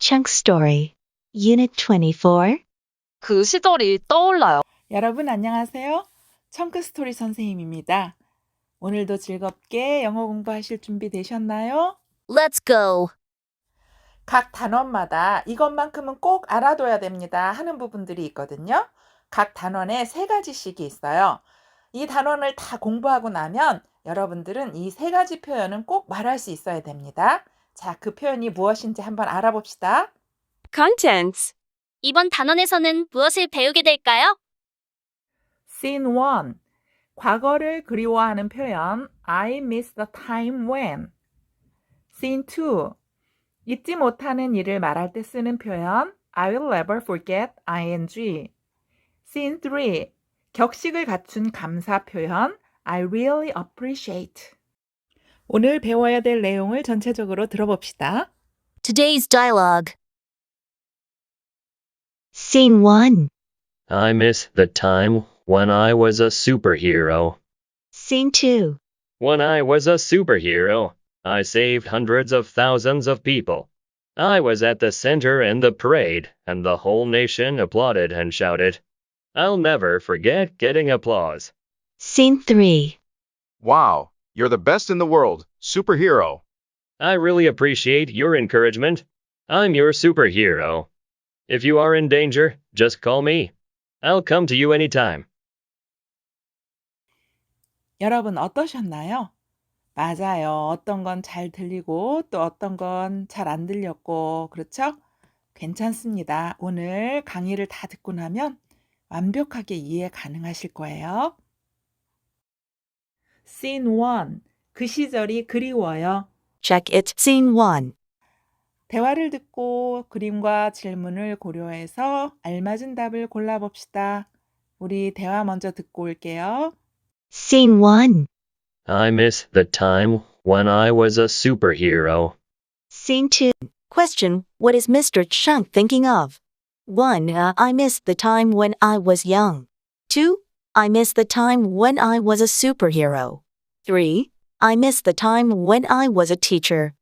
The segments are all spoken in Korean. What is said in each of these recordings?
Chunk Story. Unit 24. 그 시절이 떠올라요. 여러분 안녕하세요. 청크 스토리 선생님입니다. 오늘도 즐겁게 영어 공부하실 준비 되셨나요? Let's go. 각 단원마다 이것만큼은 꼭 알아둬야 됩니다 하는 부분들이 있거든요. 각 단원에 세 가지씩이 있어요. 이 단원을 다 공부하고 나면 여러분들은 이 세 가지 표현은 꼭 말할 수 있어야 됩니다. 자, 그 표현이 무엇인지 한번 알아봅시다. Contents. 이번 단원에서는 무엇을 배우게 될까요? Scene 1. 과거를 그리워하는 표현 I miss the time when. Scene 2. 잊지 못하는 일을 말할 때 쓰는 표현 I will never forget ing. Scene 3. 격식을 갖춘 감사 표현 I really appreciate. 오늘 배워야 될 내용을 전체적으로 들어봅시다. Today's dialogue. Scene 1. I miss the time when I was a superhero. Scene 2. When I was a superhero, I saved hundreds of thousands of people. I was at the center in the parade, and the whole nation applauded and shouted. I'll never forget getting applause. Scene 3. Wow, you're the best in the world, superhero. I really appreciate your encouragement. I'm your superhero. If you are in danger, just call me. I'll come to you anytime. 여러분 어떠셨나요? 맞아요. 어떤 건 잘 들리고 또 어떤 건 잘 안 들렸고 그렇죠? 괜찮습니다. 오늘 강의를 다 듣고 나면 완벽하게 이해 가능하실 거예요. Scene 1. 그 시절이 그리워요. Check it. Scene 1. 대화를 듣고 그림과 질문을 고려해서 알맞은 답을 골라봅시다. 우리 대화 먼저 듣고 올게요. Scene 1. I miss the time when I was a superhero. Scene 2. Question What is Mr. Chunk thinking of? 1. Uh, I miss the time when I was young. 2. I miss the time when I was a superhero. 3. I miss the time when I was a teacher.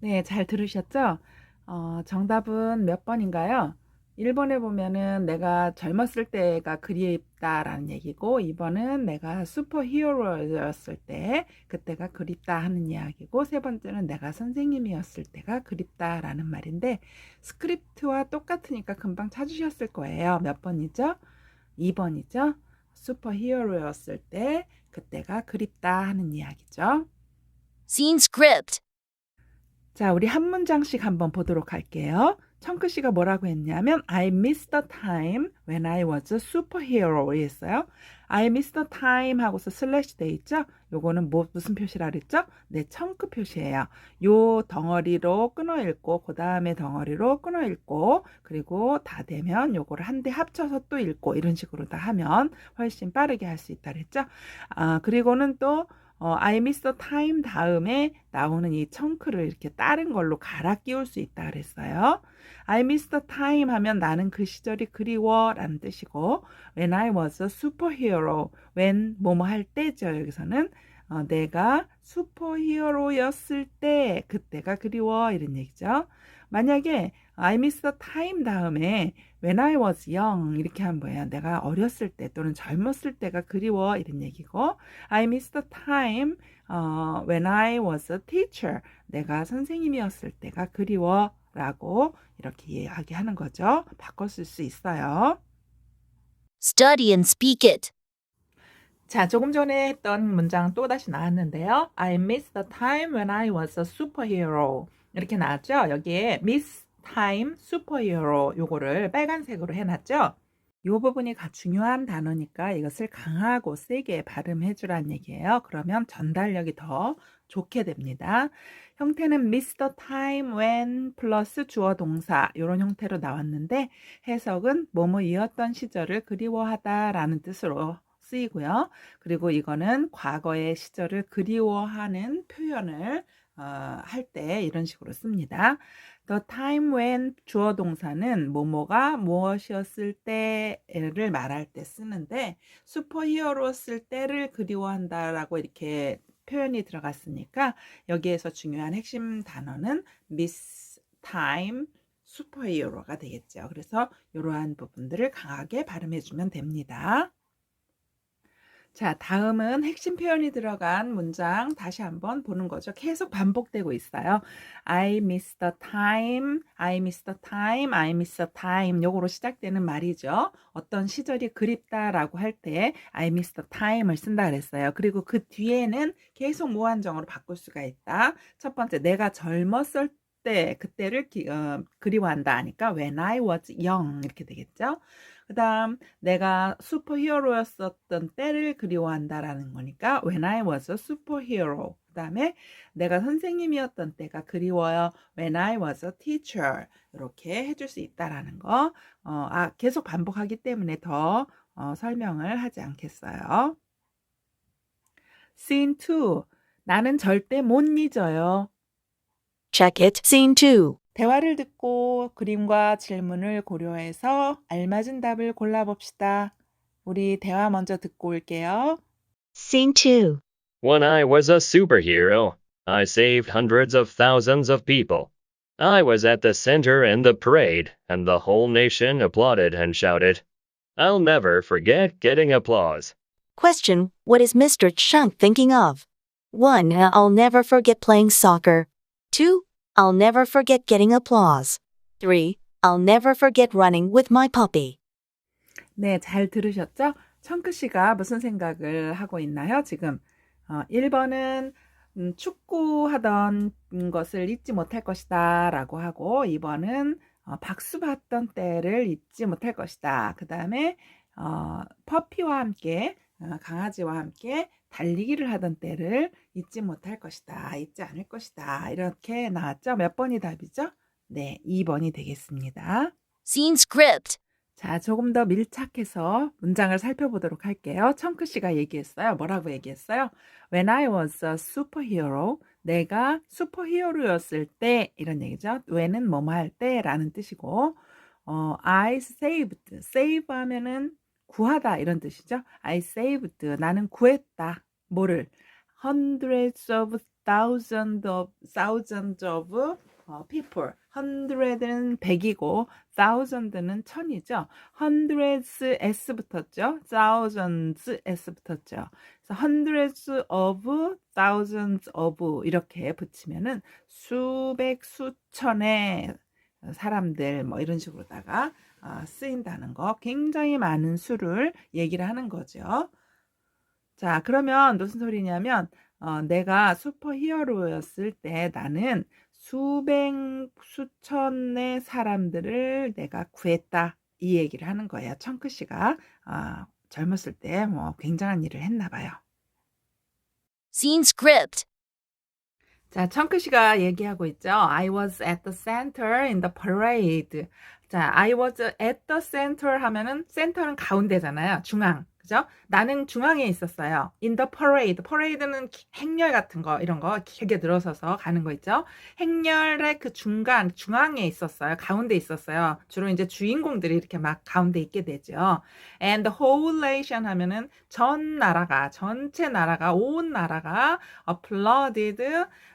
네, 잘 들으셨죠? 어, 정답은 몇 번인가요? 1번에 보면은 내가 젊었을 때가 그립다라는 얘기고 2번은 내가 슈퍼히어로였을 때 그때가 그립다 하는 이야기고 세 번째는 내가 선생님이었을 때가 그립다라는 말인데 스크립트와 똑같으니까 금방 찾으셨을 거예요. 몇 번이죠? 2번이죠? 슈퍼 히어로였을 때 그때가 그립다 하는 이야기죠. Scene script. 자, 우리 한 문장씩 한번 보도록 할게요. 청크 씨가 뭐라고 했냐면 I miss the time when I was a superhero 했어요. I miss the time 하고서 슬래시 돼 있죠? 요거는 뭐 무슨 표시라 그랬죠? 네, 청크 표시예요. 요 덩어리로 끊어 읽고 그 다음에 덩어리로 끊어 읽고 그리고 다 되면 요거를 한 대 합쳐서 또 읽고 이런 식으로 다 하면 훨씬 빠르게 할 수 있다 그랬죠? 아, 그리고는 또 어, I miss the time 다음에 나오는 이 청크를 이렇게 다른 걸로 갈아 끼울 수 있다 그랬어요. I miss the time 하면 나는 그 시절이 그리워 라는 뜻이고 when I was a superhero when 뭐뭐 할 때죠 여기서는 어, 내가 슈퍼히어로였을 때 그때가 그리워 이런 얘기죠. 만약에 I miss the time 다음에 when I was young 이렇게 하면 뭐야 내가 어렸을 때 또는 젊었을 때가 그리워 이런 얘기고 I miss the time 어, when I was a teacher 내가 선생님이었을 때가 그리워 라고 이렇게 이야기하는 거죠. 바꿔 쓸 수 있어요. Study and speak it. 자, 조금 전에 했던 문장 또 다시 나왔는데요. I miss the time when I was a superhero. 이렇게 나왔죠? 여기에 miss time superhero 요거를 빨간색으로 해놨죠? 요 부분이 가 중요한 단어니까 이것을 강하고 세게 발음해 주란 얘기예요. 그러면 전달력이 더 좋게 됩니다. 형태는 the time when 플러스 주어 동사 이런 형태로 나왔는데 해석은 뭐뭐이었던 시절을 그리워하다 라는 뜻으로 쓰이고요. 그리고 이거는 과거의 시절을 그리워하는 표현을 어, 할 때 이런 식으로 씁니다. The time when 주어 동사는 뭐뭐가 무엇이었을 때를 말할 때 쓰는데 슈퍼히어로 쓸 때를 그리워한다라고 이렇게 표현이 들어갔으니까 여기에서 중요한 핵심 단어는 miss time 슈퍼히어로가 되겠죠. 그래서 이러한 부분들을 강하게 발음해 주면 됩니다. 자, 다음은 핵심 표현이 들어간 문장 다시 한번 보는 거죠. 계속 반복되고 있어요. I miss the time, I miss the time, I miss the time. 요거로 시작되는 말이죠. 어떤 시절이 그립다라고 할 때 I miss the time을 쓴다 그랬어요. 그리고 그 뒤에는 계속 무한정으로 바꿀 수가 있다. 첫 번째, 내가 젊었을 때 그때를 기- 어, 그리워한다 하니까 when I was young 이렇게 되겠죠. 그 다음 내가 슈퍼히어로였었던 때를 그리워한다라는 거니까 when I was a superhero. 그 다음에 내가 선생님이었던 때가 그리워요. when I was a teacher. 이렇게 해줄 수 있다라는 거. 어, 아, 계속 반복하기 때문에 더 어, 설명을 하지 않겠어요. Scene 2. 나는 절대 못 잊어요. Check it. Scene 2. 대화를 듣고 그림과 질문을 고려해서 알맞은 답을 골라봅시다. 우리 대화 먼저 듣고 올게요. Scene 2. When I was a superhero, I saved hundreds of thousands of people. I was at the center in the parade, and the whole nation applauded and shouted. I'll never forget getting applause. Question What is Mr. Chunk thinking of? 1. I'll never forget playing soccer. 2. I'll never forget getting applause. 3. I'll never forget running with my puppy. 네, 잘 들으셨죠? 청크 씨가 무슨 생각을 하고 있나요? 지금 어, 1번은 음, 축구하던 것을 잊지 못할 것이다 라고 하고 2번은 어, 박수 받던 때를 잊지 못할 것이다. 그 다음에 어, 퍼피와 함께 어, 강아지와 함께 달리기를 하던 때를 잊지 못할 것이다. 잊지 않을 것이다. 이렇게 나왔죠? 몇 번이 답이죠? 네, 2번이 되겠습니다. Scene script. 자, 조금 더 밀착해서 문장을 살펴보도록 할게요. 청크 씨가 얘기했어요. 뭐라고 얘기했어요? When I was a superhero, 내가 슈퍼히어로였을 때 이런 얘기죠. when은 뭐뭐 할 때라는 뜻이고, 어, I saved, save 하면은 구하다 이런 뜻이죠. I saved, 나는 구했다. 뭐를? Hundreds of thousands of thousands of 어, people. hundred는 백이고 thousand는 천이죠. hundreds s 붙었죠. thousands s 붙었죠. 그래서 hundreds of thousands of 이렇게 붙이면은 수백 수천의 사람들 뭐 이런 식으로다가 아, 쓰인다는 거 굉장히 많은 수를 얘기를 하는 거죠. 자 그러면 무슨 소리냐면 어, 내가 슈퍼히어로였을 때 나는 수백 수천의 사람들을 내가 구했다 이 얘기를 하는 거예요. 청크 씨가 아, 젊었을 때 뭐 굉장한 일을 했나 봐요. Scene script. 자, 청크 씨가 얘기하고 있죠. I was at the center in the parade. 자, I was at the center 하면은 센터는 가운데잖아요. 중앙. 그죠? 나는 중앙에 있었어요. In the parade. parade는 행렬 같은 거, 이런 거 길게 늘어서서 가는 거 있죠? 행렬의 그 중간, 중앙에 있었어요. 가운데 있었어요. 주로 이제 주인공들이 이렇게 막 가운데 있게 되죠. And the whole nation 하면은 전 나라가, 전체 나라가, 온 나라가 applauded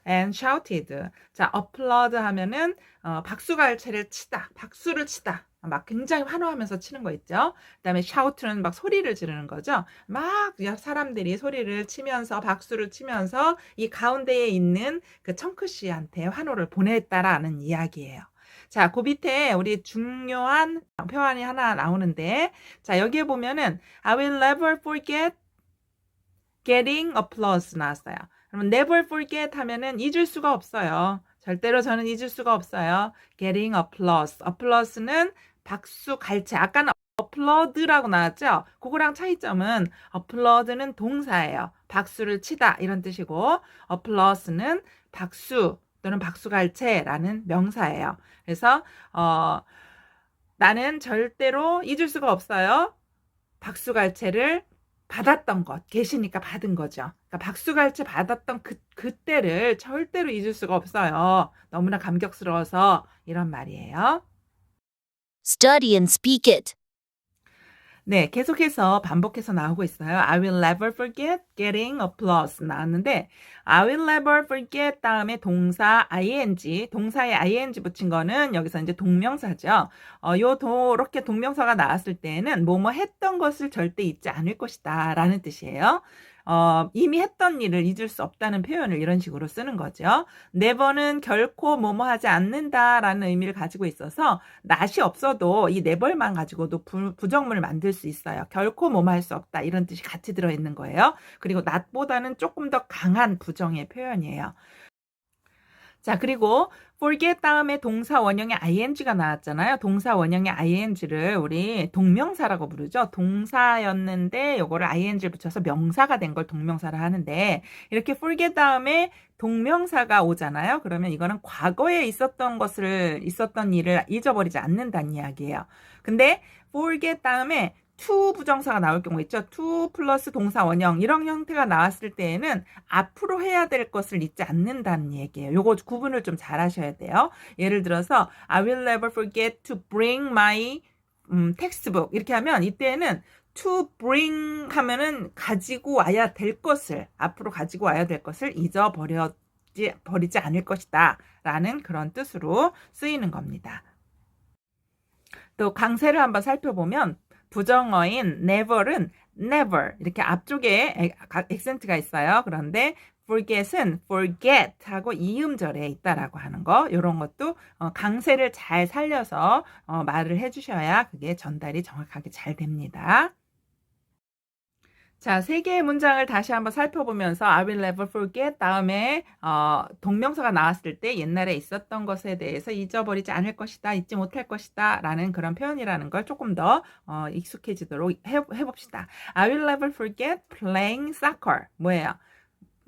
and shouted. 자, applaud 하면은 어, 박수갈채를 치다, 박수를 치다. 막 굉장히 환호하면서 치는 거 있죠. 그다음에 shout는 막 소리를 지르는 거죠. 막 사람들이 소리를 치면서 박수를 치면서 이 가운데에 있는 그 청크 씨한테 환호를 보냈다라는 이야기예요. 자, 그 밑에 우리 중요한 표현이 하나 나오는데, 자, 여기에 보면은 I will never forget getting applause 나왔어요. 그러면 never forget 하면은 잊을 수가 없어요. 절대로 저는 잊을 수가 없어요. getting applause. applause는 박수 갈채. 아까는 applaud라고 나왔죠? 그거랑 차이점은 applaud는 동사예요. 박수를 치다 이런 뜻이고 applause는 박수 또는 박수갈채라는 명사예요. 그래서 어, 나는 절대로 잊을 수가 없어요. 박수갈채를 받았던 것, 계시니까 받은 거죠. 그러니까 박수갈채 받았던 그, 그때를 절대로 잊을 수가 없어요. 너무나 감격스러워서 이런 말이에요. Study and speak it. 네, 계속해서 반복해서 나오고 있어요. I will never forget getting applause 나왔는데 I will never forget 다음에 동사 ing, 동사에 ing 붙인 거는 여기서 이제 동명사죠. 어, 요 도렇게 동명사가 나왔을 때에는 뭐뭐 했던 것을 절대 잊지 않을 것이다 라는 뜻이에요. 어, 이미 했던 일을 잊을 수 없다는 표현을 이런 식으로 쓰는 거죠. never는 결코 뭐뭐 하지 않는다라는 의미를 가지고 있어서 낫이 없어도 이 never만 가지고도 부, 부정문을 만들 수 있어요. 결코 뭐뭐 할 수 없다 이런 뜻이 같이 들어있는 거예요. 그리고 not보다는 조금 더 강한 부정의 표현이에요. 자, 그리고 forget 다음에 동사 원형의 ing가 나왔잖아요. 동사 원형의 ing를 우리 동명사라고 부르죠. 동사였는데 요거를 ing를 붙여서 명사가 된 걸 동명사라 하는데 이렇게 forget 다음에 동명사가 오잖아요. 그러면 이거는 과거에 있었던 것을 있었던 일을 잊어버리지 않는다는 이야기예요. 근데 forget 다음에 to 부정사가 나올 경우 있죠. to 플러스 동사 원형 이런 형태가 나왔을 때에는 앞으로 해야 될 것을 잊지 않는다는 얘기예요. 요거 구분을 좀 잘 하셔야 돼요. 예를 들어서 I will never forget to bring my 음, textbook 이렇게 하면 이때는 to bring 하면은 가지고 와야 될 것을 앞으로 가지고 와야 될 것을 잊어버리지 버리지 않을 것이다 라는 그런 뜻으로 쓰이는 겁니다. 또 강세를 한번 살펴보면 부정어인 never은 never 이렇게 앞쪽에 액센트가 있어요. 그런데 forget은 forget 하고 이음절에 있다라고 하는 거 이런 것도 어, 강세를 잘 살려서 어, 말을 해주셔야 그게 전달이 정확하게 잘 됩니다. 자, 세 개의 문장을 다시 한번 살펴보면서 I will never forget 다음에 어, 동명사가 나왔을 때 옛날에 있었던 것에 대해서 잊어버리지 않을 것이다, 잊지 못할 것이다 라는 그런 표현이라는 걸 조금 더 어, 익숙해지도록 해, 해봅시다. I will never forget playing soccer. 뭐예요?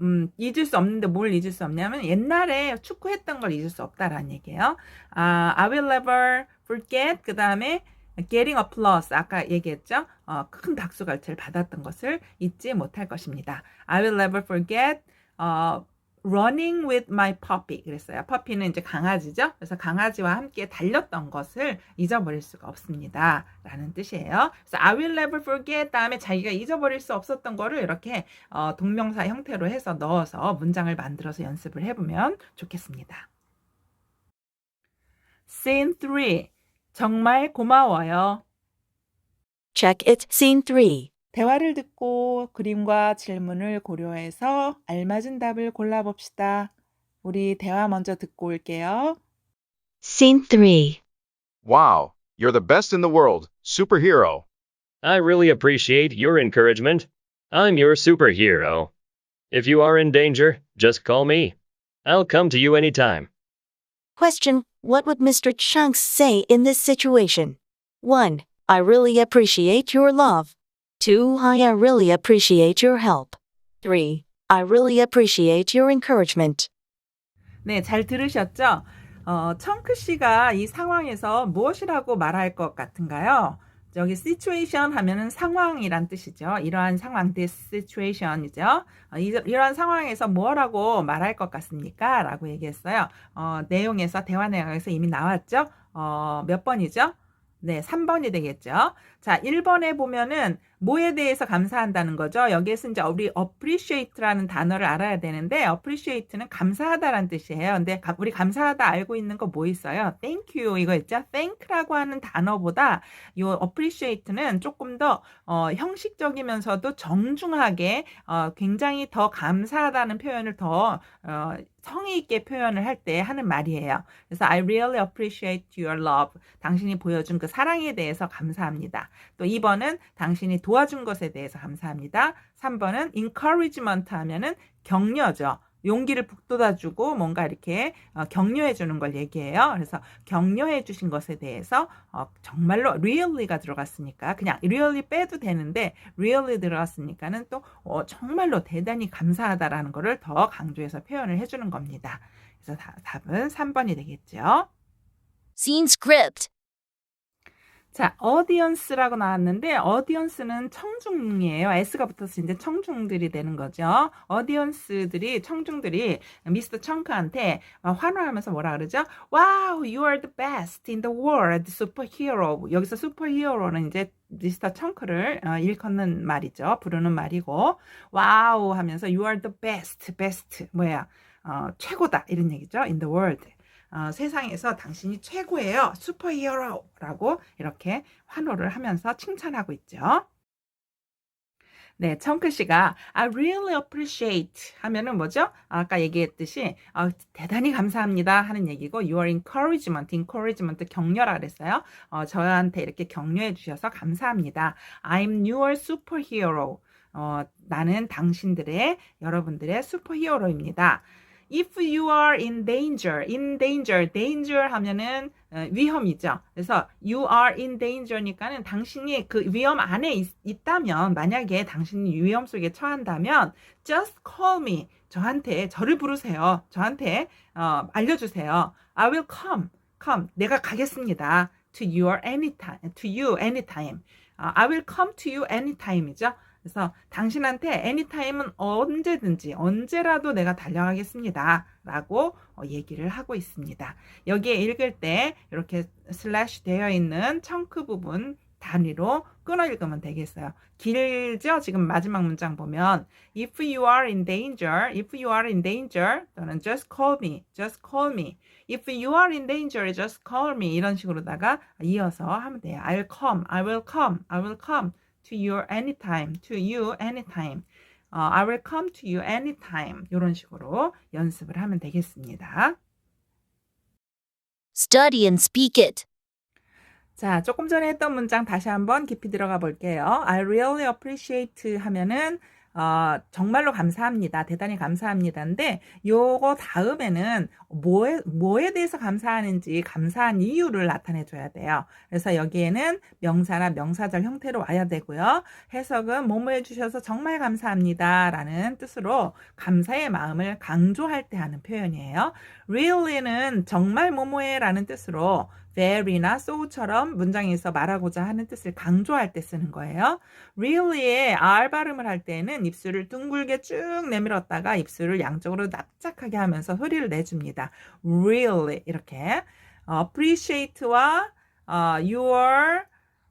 음, 잊을 수 없는데 뭘 잊을 수 없냐면 옛날에 축구했던 걸 잊을 수 없다라는 얘기예요. 아, I will never forget 그 다음에 getting applause 아까 얘기했죠. 어, 큰 박수갈채를 받았던 것을 잊지 못할 것입니다. I will never forget 어, running with my puppy 그랬어요. 퍼피는 이제 강아지죠. 그래서 강아지와 함께 달렸던 것을 잊어버릴 수가 없습니다. 라는 뜻이에요. 그래서 I will never forget 다음에 자기가 잊어버릴 수 없었던 거를 이렇게 어, 동명사 형태로 해서 넣어서 문장을 만들어서 연습을 해보면 좋겠습니다. Scene 3 정말 고마워요. Check it. Scene 3. 대화를 듣고 그림과 질문을 고려해서 알맞은 답을 골라봅시다. 우리 대화 먼저 듣고 올게요. Scene 3. Wow, you're the best in the world, superhero. I really appreciate your encouragement. I'm your superhero. If you are in danger, just call me. I'll come to you anytime. Question What would Mr. Chunks say in this situation? 1. I really appreciate your love. 2. I really appreciate your help. 3. I really appreciate your encouragement. 네, 잘 들으셨죠? 어, 청크 씨가 이 상황에서 무엇이라고 말할 것 같은가요? 여기 situation 하면은 상황이란 뜻이죠. 이러한 상황, this situation이죠. 어, 이, 이러한 상황에서 뭐라고 말할 것 같습니까? 라고 얘기했어요. 어, 내용에서, 대화 내용에서 이미 나왔죠? 어, 몇 번이죠? 네, 3번이 되겠죠. 자, 1번에 보면은 뭐에 대해서 감사한다는 거죠. 여기에서 이제 우리 appreciate라는 단어를 알아야 되는데 appreciate는 감사하다라는 뜻이에요. 근데 가- 우리 감사하다 알고 있는 거 뭐 있어요? thank you 이거 있죠. thank라고 하는 단어보다 요 appreciate는 조금 더 어, 형식적이면서도 정중하게 어, 굉장히 더 감사하다는 표현을 더 어, 성의 있게 표현을 할 때 하는 말이에요. 그래서 I really appreciate your love. 당신이 보여준 그 사랑에 대해서 감사합니다. 또 2번은 당신이 도와준 것에 대해서 감사합니다. 3번은 encouragement 하면은 격려죠. 용기를 북돋아주고 뭔가 이렇게 어, 격려해 주는 걸 얘기해요. 그래서 격려해 주신 것에 대해서 어, 정말로 really가 들어갔으니까 그냥 really 빼도 되는데 really 들어갔으니까는 또 어, 정말로 대단히 감사하다라는 거를 더 강조해서 표현을 해주는 겁니다. 그래서 다- 답은 3번이 되겠죠. Scene script. 자, audience라고 나왔는데 audience는 청중이에요. s가 붙어서 이제 청중들이 되는 거죠. audience들이 청중들이 미스터 청크한테 환호하면서 뭐라 그러죠? Wow, you are the best in the world, superhero. 여기서 슈퍼히어로는 이제 미스터 청크를 어, 일컫는 말이죠. 부르는 말이고, 와우 하면서 you are the best, best 뭐야? 어, 최고다 이런 얘기죠. in the world. 어, 세상에서 당신이 최고예요. 슈퍼히어로라고 이렇게 환호를 하면서 칭찬하고 있죠. 네, 청크 씨가 I really appreciate 하면은 뭐죠? 아까 얘기했듯이 어, 대단히 감사합니다 하는 얘기고 your encouragement, encouragement 격려라 그랬어요. 어, 저한테 이렇게 격려해 주셔서 감사합니다. I'm your superhero. 어, 나는 당신들의 여러분들의 슈퍼히어로입니다. If you are in danger, in danger, danger 하면은 어, 위험이죠. 그래서 you are in danger니까는 당신이 그 위험 안에 있, 다면 만약에 당신이 위험 속에 처한다면 just call me. 저한테 저를 부르세요. 저한테 어, 알려주세요. I will come, come. 내가 가겠습니다. To your anytime, to you anytime. 어, I will come to you anytime이죠. 그래서 당신한테 anytime은 언제든지 언제라도 내가 달려가겠습니다. 라고 어, 얘기를 하고 있습니다. 여기에 읽을 때 이렇게 슬래시 되어 있는 청크 부분 단위로 끊어 읽으면 되겠어요. 길죠? 지금 마지막 문장 보면 if you are in danger, if you are in danger 또는 just call me, just call me. if you are in danger, just call me 이런 식으로다가 이어서 하면 돼요. I'll come, I will come, I will come to you anytime, to you anytime. 어, I will come to you anytime. 이런 식으로 연습을 하면 되겠습니다. Study and speak it. 자, 조금 전에 했던 문장 다시 한번 깊이 들어가 볼게요. I really appreciate 하면은 어, 정말로 감사합니다. 대단히 감사합니다인데 요거 다음에는 뭐에 뭐에 대해서 감사하는지 감사한 이유를 나타내 줘야 돼요. 그래서 여기에는 명사나 명사절 형태로 와야 되고요. 해석은 뭐뭐 해 주셔서 정말 감사합니다라는 뜻으로 감사의 마음을 강조할 때 하는 표현이에요. really는 정말 뭐뭐해라는 뜻으로 very나 so처럼 문장에서 말하고자 하는 뜻을 강조할 때 쓰는 거예요. really의 r 발음을 할 때는 입술을 둥글게 쭉 내밀었다가 입술을 양쪽으로 납작하게 하면서 소리를 내줍니다. really 이렇게 어, appreciate와 어, your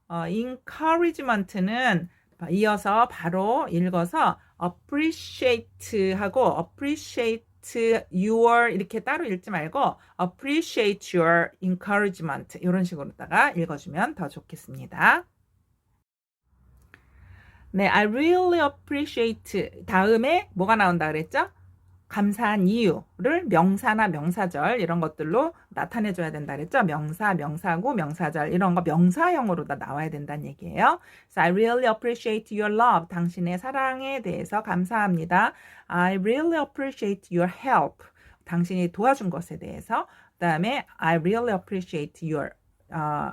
어, encouragement는 이어서 바로 읽어서 appreciate하고 appreciate your 이렇게 따로 읽지 말고 appreciate your encouragement 이런 식으로다가 읽어주면 더 좋겠습니다. 네, I really appreciate 다음에 뭐가 나온다 그랬죠? 감사한 이유를 명사나 명사절 이런 것들로 나타내 줘야 된다 그랬죠? 명사, 명사구, 명사절 이런 거 명사형으로 다 나와야 된다는 얘기예요. So I really appreciate your love. 당신의 사랑에 대해서 감사합니다. I really appreciate your help. 당신이 도와준 것에 대해서. 그다음에 I really appreciate your 어,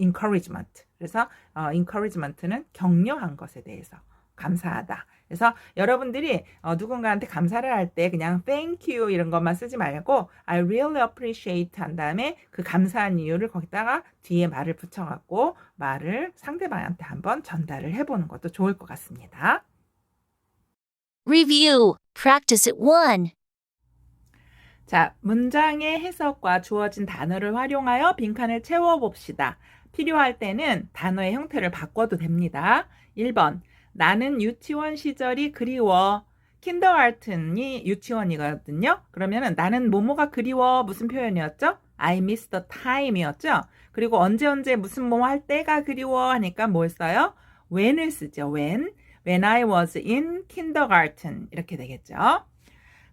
encouragement. 그래서 어, encouragement는 격려한 것에 대해서 감사하다. 그래서 여러분들이 어, 누군가한테 감사를 할 때 그냥 thank you 이런 것만 쓰지 말고 I really appreciate 한 다음에 그 감사한 이유를 거기다가 뒤에 말을 붙여갖고 말을 상대방한테 한번 전달을 해보는 것도 좋을 것 같습니다. Review. Practice it 1. 자, 문장의 해석과 주어진 단어를 활용하여 빈칸을 채워봅시다. 필요할 때는 단어의 형태를 바꿔도 됩니다. 1번. 나는 유치원 시절이 그리워. 킨더가르튼이 유치원이거든요. 그러면은 나는 뭐뭐가 그리워 무슨 표현이었죠? I miss the time이었죠. 그리고 언제 언제 무슨 뭐 할 때가 그리워 하니까 뭘 써요? when을 쓰죠. when. When I was in kindergarten 이렇게 되겠죠.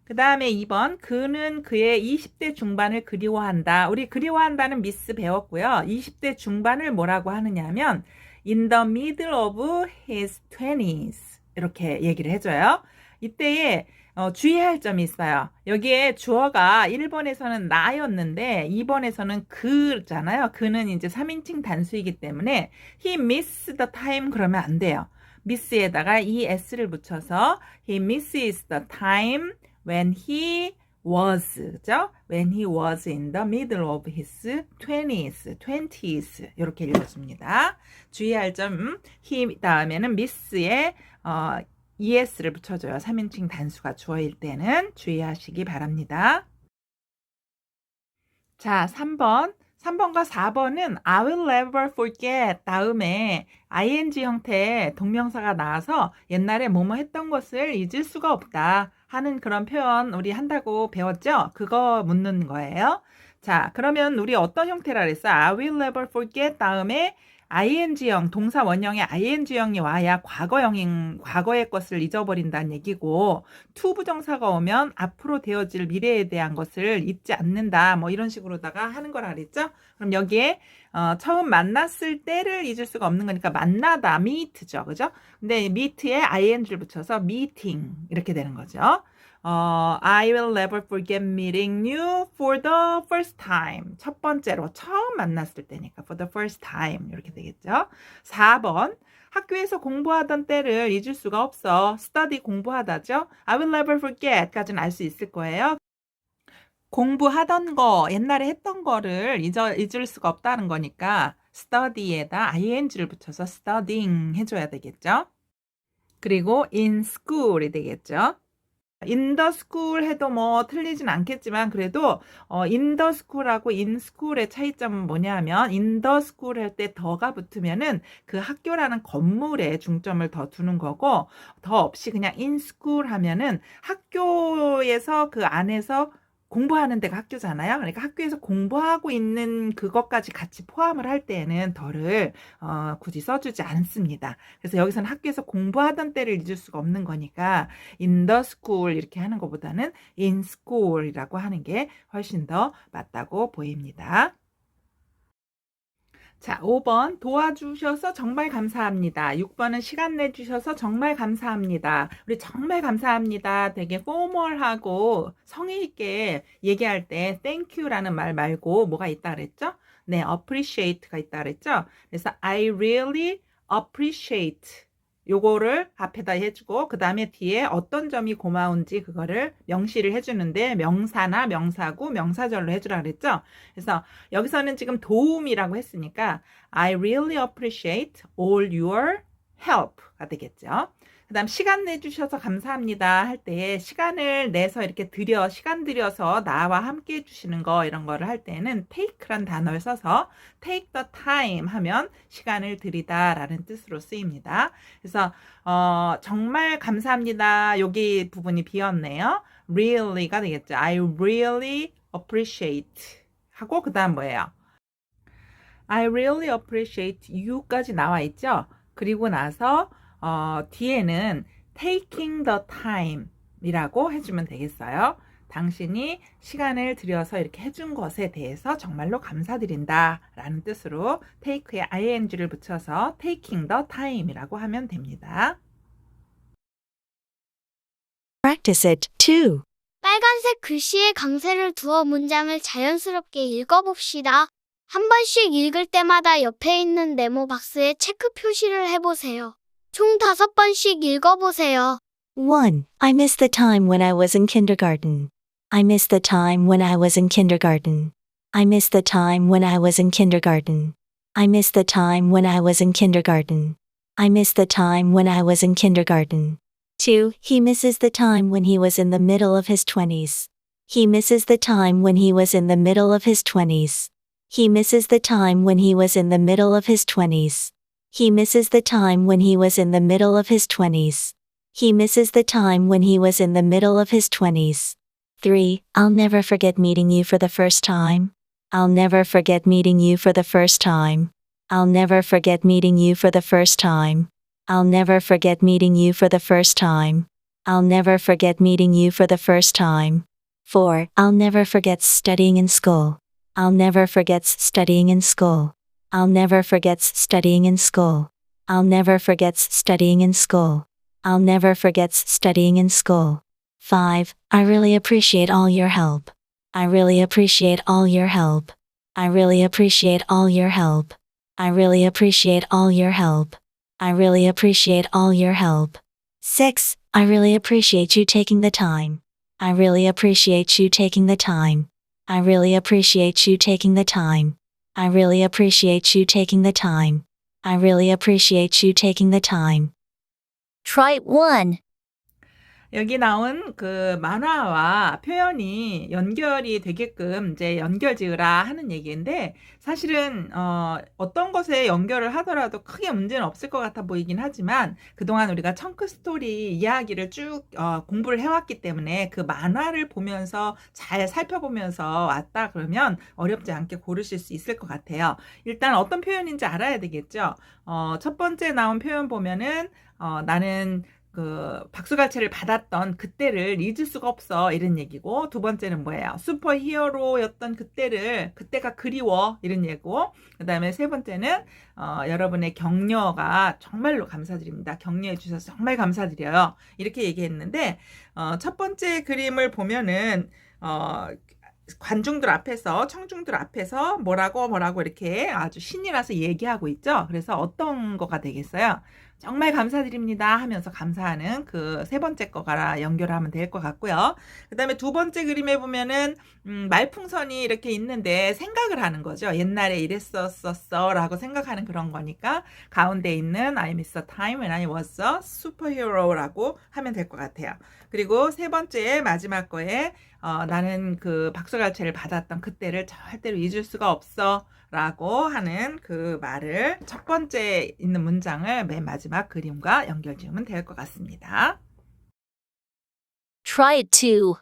그 다음에 2번 그는 그의 20대 중반을 그리워한다. 우리 그리워한다는 미스 배웠고요. 20대 중반을 뭐라고 하느냐면 in the middle of his 20s 이렇게 얘기를 해줘요. 이때에 어, 주의할 점이 있어요. 여기에 주어가 1번에서는 나였는데 2번에서는 그잖아요. 그는 이제 3인칭 단수이기 때문에 he miss the time 그러면 안 돼요. miss에다가 이 s를 붙여서 he misses the time when he was, 그죠? When he was in the middle of his 20s, 20s 이렇게 읽어줍니다. 주의할 점, 음, he 다음에는 miss에 어, es를 붙여줘요. 3인칭 단수가 주어일 때는 주의하시기 바랍니다. 자, 3번. 3번과 4번은 I will never forget 다음에 ing 형태의 동명사가 나와서 옛날에 뭐뭐 했던 것을 잊을 수가 없다 하는 그런 표현 우리 한다고 배웠죠? 그거 묻는 거예요. 자, 그러면 우리 어떤 형태라 그랬어? I will never forget 다음에 ing형, 동사 원형의 ing형이 와야 과거형인, 과거의 것을 잊어버린다는 얘기고, to 부정사가 오면 앞으로 되어질 미래에 대한 것을 잊지 않는다. 뭐 이런 식으로다가 하는 거라 그랬죠? 그럼 여기에, 어, 처음 만났을 때를 잊을 수가 없는 거니까 만나다, meet죠. 그죠? 근데 meet에 ing를 붙여서 meeting. 이렇게 되는 거죠. 어, I will never forget meeting you for the first time. 첫 번째로 처음 만났을 때니까 for the first time 이렇게 되겠죠. 4번 학교에서 공부하던 때를 잊을 수가 없어. study 공부하다죠. I will never forget까지는 알 수 있을 거예요. 공부하던 거, 옛날에 했던 거를 잊어, 잊을 수가 없다는 거니까 study에다 ing를 붙여서 studying 해줘야 되겠죠. 그리고 in school이 되겠죠. School 해도 뭐 틀리진 않겠지만 그래도 어, in school의 차이점은 뭐냐면 school 할때 더가 붙으면은 그 학교라는 건물에 중점을 더 두는 거고 더 없이 그냥 school 하면은 학교에서 그 안에서 공부하는 데가 학교잖아요. 그러니까 학교에서 공부하고 있는 그것까지 같이 포함을 할 때에는 덜을 어, 굳이 써주지 않습니다. 그래서 여기서는 학교에서 공부하던 때를 잊을 수가 없는 거니까 in the school 이렇게 하는 것보다는 in school이라고 하는 게 훨씬 더 맞다고 보입니다. 자, 5번 도와주셔서 정말 감사합니다. 6번은 시간 내주셔서 정말 감사합니다. 우리 정말 감사합니다. 되게 포멀하고 성의 있게 얘기할 때 thank you라는 말 말고 뭐가 있다 그랬죠? 네, appreciate가 있다 그랬죠? 그래서 I really appreciate 요거를 앞에다 해주고 그 다음에 뒤에 어떤 점이 고마운지 그거를 명시를 해주는데 명사나 명사구 명사절로 해주라 그랬죠. 그래서 여기서는 지금 도움이라고 했으니까 I really appreciate all your help가 되겠죠. 그 다음 시간 내주셔서 감사합니다 할때 시간을 내서 이렇게 들여 시간 들여서 나와 함께 해주시는 거 이런 거를 할 때는 take란 단어를 써서 take the time 하면 시간을 들이다 라는 뜻으로 쓰입니다. 그래서 어, 정말 감사합니다 여기 부분이 비었네요. really가 되겠죠. I really appreciate 하고 그 다음 뭐예요? I really appreciate you까지 나와 있죠. 그리고 나서 어, 뒤에는 taking the time 이라고 해주면 되겠어요. 당신이 시간을 들여서 이렇게 해준 것에 대해서 정말로 감사드린다 라는 뜻으로 take에 ing를 붙여서 taking the time이라고 하면 됩니다. Practice it. 2. 빨간색 글씨에 강세를 두어 문장을 자연스럽게 읽어봅시다. 한 번씩 읽을 때마다 옆에 있는 네모 박스에 체크 표시를 해보세요. 총 다섯 번씩 읽어보세요. 1. I miss the time when I was in kindergarten. I miss the time when I was in kindergarten. I miss the time when I was in kindergarten. I miss the time when I was in kindergarten. I miss the time when I was in kindergarten. 2. He misses the time when he was in the middle of his 20s. He misses the time when he was in the middle of his 20s. He misses the time when he was in the middle of his 20s. He misses the time when he was in the middle of his 20s. He misses the time when he was in the middle of his 20s. 3. I'll never forget meeting you for the first time. I'll never forget meeting you for the first time. I'll never forget meeting you for the first time. I'll never forget meeting you for the first time. I'll never forget meeting you for the first time. 4. I'll never forget studying in school. I'll never forget studying in school. I'll never forget studying in school. I'll never forget studying in school. I'll never forget studying in school. 5. I really appreciate all your help. I really appreciate all your help. I really appreciate all your help. I really appreciate all your help. I really appreciate all your help. 6. I really appreciate you taking the time. I really appreciate you taking the time. I really appreciate you taking the time. I really appreciate you taking the time. I really appreciate you taking the time. Try 1. 여기 나온 그 만화와 표현이 연결이 되게끔 이제 연결 지으라 하는 얘기인데 사실은 어, 어떤 것에 연결을 하더라도 크게 문제는 없을 것 같아 보이긴 하지만 그동안 우리가 청크 스토리 이야기를 쭉 어, 공부를 해왔기 때문에 그 만화를 보면서 잘 살펴보면서 왔다 그러면 어렵지 않게 고르실 수 있을 것 같아요. 일단 어떤 표현인지 알아야 되겠죠. 어, 첫 번째 나온 표현 보면은 어, 나는 그 박수갈채를 받았던 그때를 잊을 수가 없어 이런 얘기고 두 번째는 뭐예요? 슈퍼 히어로였던 그때를 그때가 그리워 이런 얘기고 그 다음에 세 번째는 어, 여러분의 격려가 정말로 감사드립니다. 격려해 주셔서 정말 감사드려요. 이렇게 얘기했는데 어, 첫 번째 그림을 보면은 어, 관중들 앞에서 청중들 앞에서 뭐라고 뭐라고 이렇게 아주 신이 나서 얘기하고 있죠. 그래서 어떤 거가 되겠어요? 정말 감사드립니다 하면서 감사하는 그 세 번째 거가 연결하면 될 것 같고요. 그 다음에 두 번째 그림에 보면은 음, 말풍선이 이렇게 있는데 생각을 하는 거죠. 옛날에 이랬었었어 라고 생각하는 그런 거니까 가운데 있는 I miss the time when I was a superhero 라고 하면 될 것 같아요. 그리고 세 번째 마지막 거에 어, 나는 그 박수갈채를 받았던 그때를 절대로 잊을 수가 없어 라고 하는 그 말을 첫 번째 있는 문장을 맨 마지막 그림과 연결 지으면 될 것 같습니다. Try 2.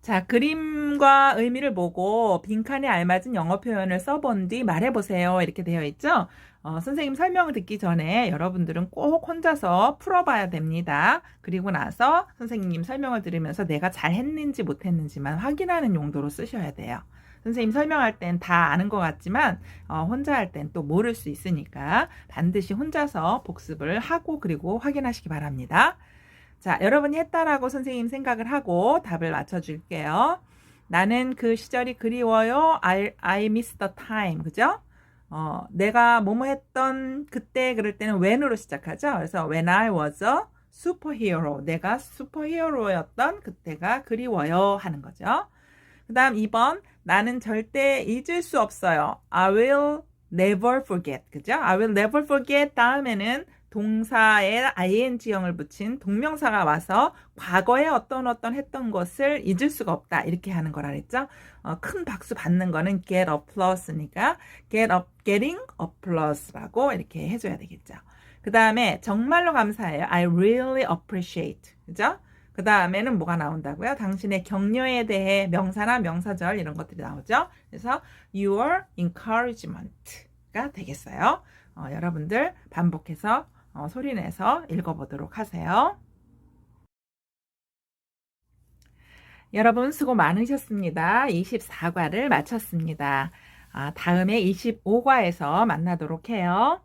자, 그림과 의미를 보고 빈칸에 알맞은 영어 표현을 써본 뒤 말해보세요. 이렇게 되어 있죠? 어, 선생님 설명을 듣기 전에 여러분들은 꼭 혼자서 풀어봐야 됩니다. 그리고 나서 선생님 설명을 들으면서 내가 잘 했는지 못했는지만 확인하는 용도로 쓰셔야 돼요. 선생님 설명할 땐 다 아는 것 같지만 어, 혼자 할 땐 또 모를 수 있으니까 반드시 혼자서 복습을 하고 그리고 확인하시기 바랍니다. 자, 여러분이 했다라고 선생님 생각을 하고 답을 맞춰줄게요. 나는 그 시절이 그리워요. I, I miss the time. 그죠? 어, 내가 뭐뭐 했던 그때 그럴 때는 when으로 시작하죠. 그래서 when I was a superhero. 내가 슈퍼히어로였던 그때가 그리워요 하는 거죠. 그 다음 2번. 나는 절대 잊을 수 없어요. I will never forget. 그죠? I will never forget 다음에는 동사에 ing형을 붙인 동명사가 와서 과거에 어떤 어떤 했던 것을 잊을 수가 없다. 이렇게 하는 거라 그랬죠? 어, 큰 박수 받는 거는 get applause니까 get up, getting applause라고 이렇게 해줘야 되겠죠. 그 다음에 정말로 감사해요. I really appreciate. 그죠? 그 다음에는 뭐가 나온다고요? 당신의 격려에 대해 명사나 명사절 이런 것들이 나오죠. 그래서 your encouragement가 되겠어요. 어, 여러분들 반복해서 어, 소리내서 읽어보도록 하세요. 여러분 수고 많으셨습니다. 24과를 마쳤습니다. 아, 다음에 25과에서 만나도록 해요.